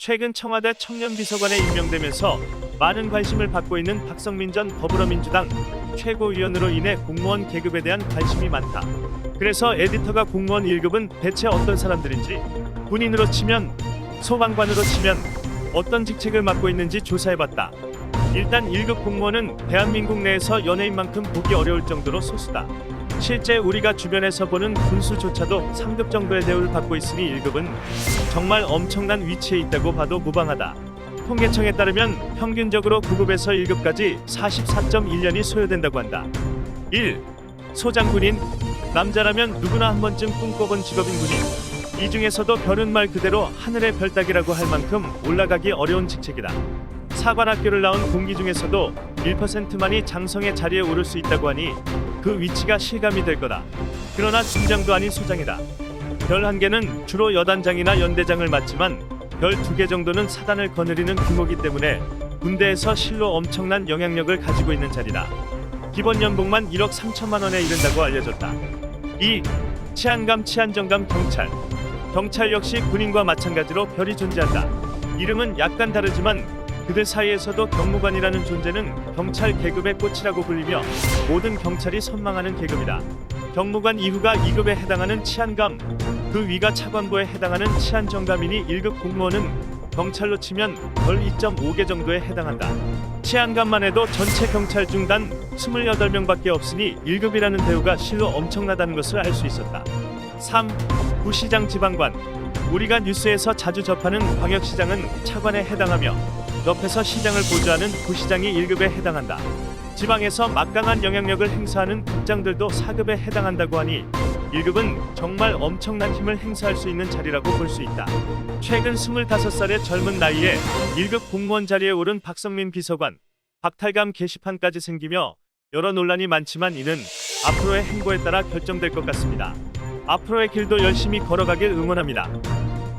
최근 청와대 청년비서관에 임명되면서 많은 관심을 받고 있는 박성민 전 더불어민주당 최고위원으로 인해 공무원 계급에 대한 관심이 많다. 그래서 에디터가 공무원 1급은 대체 어떤 사람들인지 군인으로 치면 소방관으로 치면 어떤 직책을 맡고 있는지 조사해봤다. 일단 1급 공무원은 대한민국 내에서 연예인만큼 보기 어려울 정도로 소수다. 실제 우리가 주변에서 보는 군수조차도 3급 정도의 대우를 받고 있으니 1급은 정말 엄청난 위치에 있다고 봐도 무방하다. 통계청에 따르면 평균적으로 9급에서 1급까지 44.1년이 소요된다고 한다. 1. 소장군인 남자라면 누구나 한 번쯤 꿈꿔본 직업인 군인 이 중에서도 별은 말 그대로 하늘의 별 따기라고 할 만큼 올라가기 어려운 직책이다. 사관학교를 나온 공기 중에서도 1%만이 장성의 자리에 오를 수 있다고 하니 그 위치가 실감이 될 거다. 그러나 중장도 아닌 소장이다. 별 한 개는 주로 여단장이나 연대장을 맡지만 별 두 개 정도는 사단을 거느리는 규모이기 때문에 군대에서 실로 엄청난 영향력을 가지고 있는 자리다. 기본 연봉만 1억 3천만 원에 이른다고 알려졌다. 2. 치안감, 치안정감, 경찰. 경찰 역시 군인과 마찬가지로 별이 존재한다. 이름은 약간 다르지만 그들 사이에서도 경무관이라는 존재는 경찰 계급의 꽃이라고 불리며 모든 경찰이 선망하는 계급이다. 경무관 이후가 2급에 해당하는 치안감, 그 위가 차관보에 해당하는 치안정감이니 1급 공무원은 경찰로 치면 별 2.5개 정도에 해당한다. 치안감만 해도 전체 경찰 중단 28명밖에 없으니 1급이라는 대우가 실로 엄청나다는 것을 알 수 있었다. 3. 부시장 지방관 우리가 뉴스에서 자주 접하는 광역시장은 차관에 해당하며 옆에서 시장을 보좌하는 부시장이 1급에 해당한다. 지방에서 막강한 영향력을 행사하는 국장들도 4급에 해당한다고 하니 1급은 정말 엄청난 힘을 행사할 수 있는 자리라고 볼 수 있다. 최근 25살의 젊은 나이에 1급 공무원 자리에 오른 박성민 비서관, 박탈감 게시판까지 생기며 여러 논란이 많지만 이는 앞으로의 행보에 따라 결정될 것 같습니다. 앞으로의 길도 열심히 걸어가길 응원합니다.